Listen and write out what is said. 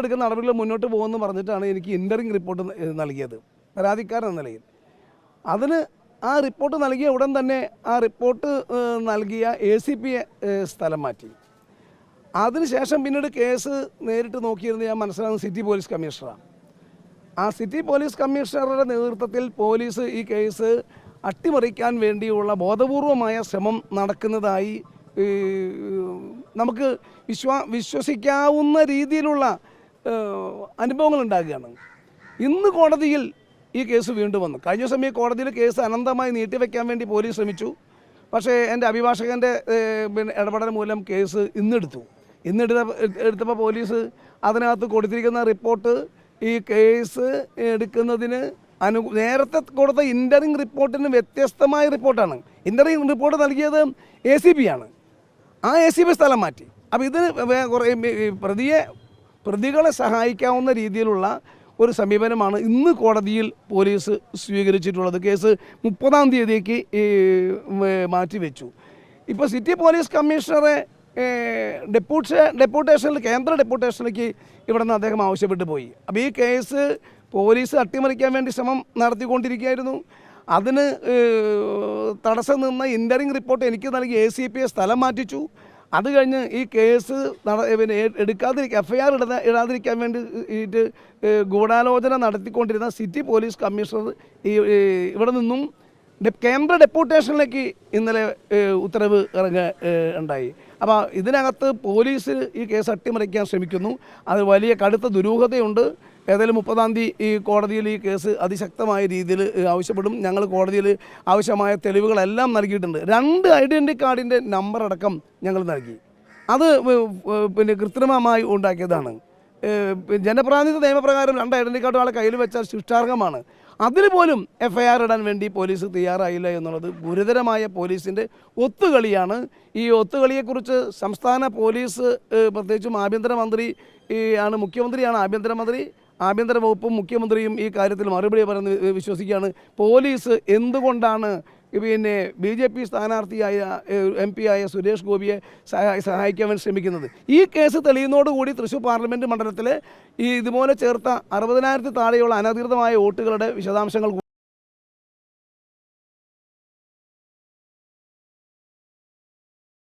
എടുക്കുന്ന നടപടികൾ മുന്നോട്ട് പോകുമെന്ന് പറഞ്ഞിട്ടാണ് എനിക്ക് ഇന്ററിംഗ് റിപ്പോർട്ട് നൽകിയത്. പരാതിക്കാരൻ എന്ന നിലയിൽ. അതിന് ആ റിപ്പോർട്ട് നൽകിയ ഉടൻ തന്നെ ആ റിപ്പോർട്ട് നൽകിയ എ സി പിയെ സ്ഥലം മാറ്റി. അതിനുശേഷം പിന്നീട് കേസ് നേരിട്ട് നോക്കിയിരുന്ന ഞാൻ മനസ്സിലാകുന്ന സിറ്റി പോലീസ് കമ്മീഷണറാണ് ആ സിറ്റി പോലീസ് കമ്മീഷണറുടെ നേതൃത്വത്തിൽ പോലീസ് ഈ കേസ് അട്ടിമറിക്കാൻ വേണ്ടിയുള്ള ബോധപൂർവമായ ശ്രമം നടക്കുന്നതായി നമുക്ക് വിശ്വാ വിശ്വസിക്കാവുന്ന രീതിയിലുള്ള അനുഭവങ്ങൾ ഉണ്ടാകുകയാണ് ഇന്ന് കോടതിയിൽ ഈ കേസ് വീണ്ടും വന്നു. കഴിഞ്ഞ ദിവസം ഈ കോടതിയിൽ കേസ് അനന്തമായി നീട്ടിവെക്കാൻ വേണ്ടി പോലീസ് ശ്രമിച്ചു. പക്ഷേ എന്റെ അഭിഭാഷകന്റെ പിന്നെ ഇടപെടൽ മൂലം കേസ് ഇന്നെടുത്തു. ഇന്നെടുത്ത എടുത്തപ്പോൾ പോലീസ് അതിനകത്ത് കൊടുത്തിരിക്കുന്ന റിപ്പോർട്ട് ഈ കേസ് എടുക്കുന്നതിന് അനു നേരത്തെ കൊടുത്ത ഇന്ററിംഗ് റിപ്പോർട്ടിന് വ്യത്യസ്തമായ റിപ്പോർട്ടാണ്. ഇന്ററിംഗ് റിപ്പോർട്ട് നൽകിയത് എ സി ബി ആണ്. ആ എ സി ബി സ്ഥലം മാറ്റി. അപ്പോൾ ഇതിന് കുറേ പ്രതിയെ പ്രതികളെ സഹായിക്കാവുന്ന രീതിയിലുള്ള ഒരു സമീപനമാണ് ഇന്ന് കോടതിയിൽ പോലീസ് സ്വീകരിച്ചിട്ടുള്ളത്. കേസ് മുപ്പതാം തീയതിക്ക് മാറ്റിവെച്ചു. ഇപ്പോൾ സിറ്റി പോലീസ് കമ്മീഷണറെ ഡെപ്യൂട്ടേ ഡെപ്യൂട്ടേഷനിൽ കേന്ദ്ര ഡെപ്യൂട്ടേഷനിലേക്ക് ഇവിടെ നിന്ന് അദ്ദേഹം ആവശ്യപ്പെട്ടു പോയി. അപ്പോൾ ഈ കേസ് പോലീസ് അട്ടിമറിക്കാൻ വേണ്ടി ശ്രമം നടത്തിക്കൊണ്ടിരിക്കുകയായിരുന്നു. അതിന് തടസ്സം നിന്ന ഇന്ററിംഗ് റിപ്പോർട്ട് എനിക്ക് നൽകി എ സി പി സ്ഥലം മാറ്റിച്ചു. അത് കഴിഞ്ഞ് ഈ കേസ് പിന്നെ എടുക്കാതിരിക്കുക എഫ് ഐ ആർ ഇടാ ഇടാതിരിക്കാൻ വേണ്ടി ഗൂഢാലോചന നടത്തിക്കൊണ്ടിരുന്ന സിറ്റി പോലീസ് കമ്മീഷണർ ഈ ഇവിടെ നിന്നും കേന്ദ്ര ഡെപ്യൂട്ടേഷനിലേക്ക് ഇന്നലെ ഉത്തരവ് ഇറങ്ങ ഉണ്ടായി. അപ്പോൾ ഇതിനകത്ത് പോലീസ് ഈ കേസ് അട്ടിമറിക്കാൻ ശ്രമിക്കുന്നു. അത് വലിയ കടുത്ത ദുരൂഹതയുണ്ട്. ഏതായാലും മുപ്പതാം തീയതി ഈ കോടതിയിൽ ഈ കേസ് അതിശക്തമായ രീതിയിൽ ആവശ്യപ്പെടും. ഞങ്ങൾ കോടതിയിൽ ആവശ്യമായ തെളിവുകളെല്ലാം നൽകിയിട്ടുണ്ട്. രണ്ട് ഐഡന്റി കാർഡിന്റെ നമ്പർ അടക്കം ഞങ്ങൾ നൽകി. അത് പിന്നെ കൃത്രിമമായി ഉണ്ടാക്കിയതാണ്. ജനപ്രാതിനിധ്യ നിയമപ്രകാരം രണ്ട് ഐഡന്റി കാർഡ് ആളെ കയ്യിൽ വെച്ചാൽ ശിക്ഷാർഹമാണ്. അതിൽ പോലും എഫ് ഐ ആർ ഇടാൻ വേണ്ടി പോലീസ് തയ്യാറായില്ല എന്നുള്ളത് ഗുരുതരമായ പോലീസിന്റെ ഒത്തുകളിയാണ്. ഈ ഒത്തുകളിയെക്കുറിച്ച് സംസ്ഥാന പോലീസ് പ്രത്യേകിച്ചും ആഭ്യന്തരമന്ത്രി ആണ് മുഖ്യമന്ത്രിയാണ് ആഭ്യന്തരമന്ത്രി. ആഭ്യന്തര വകുപ്പും മുഖ്യമന്ത്രിയും ഈ കാര്യത്തിൽ മറുപടി പറയുന്ന വിശ്വസിക്കുകയാണ്. പോലീസ് എന്തുകൊണ്ടാണ് പിന്നെ ബി ജെ പി സ്ഥാനാർത്ഥിയായ എം പി ആയ സുരേഷ് ഗോപിയെ സഹാ- സഹായിക്കാൻ വേണ്ടി ശ്രമിക്കുന്നത്? ഈ കേസ് തെളിയുന്നതോടുകൂടി തൃശ്ശൂർ പാർലമെന്റ് മണ്ഡലത്തിലെ ഈ ഇതുപോലെ ചേർത്ത അറുപതിനായിരത്തി താഴെയുള്ള അനധികൃതമായ വോട്ടുകളുടെ വിശദാംശങ്ങൾ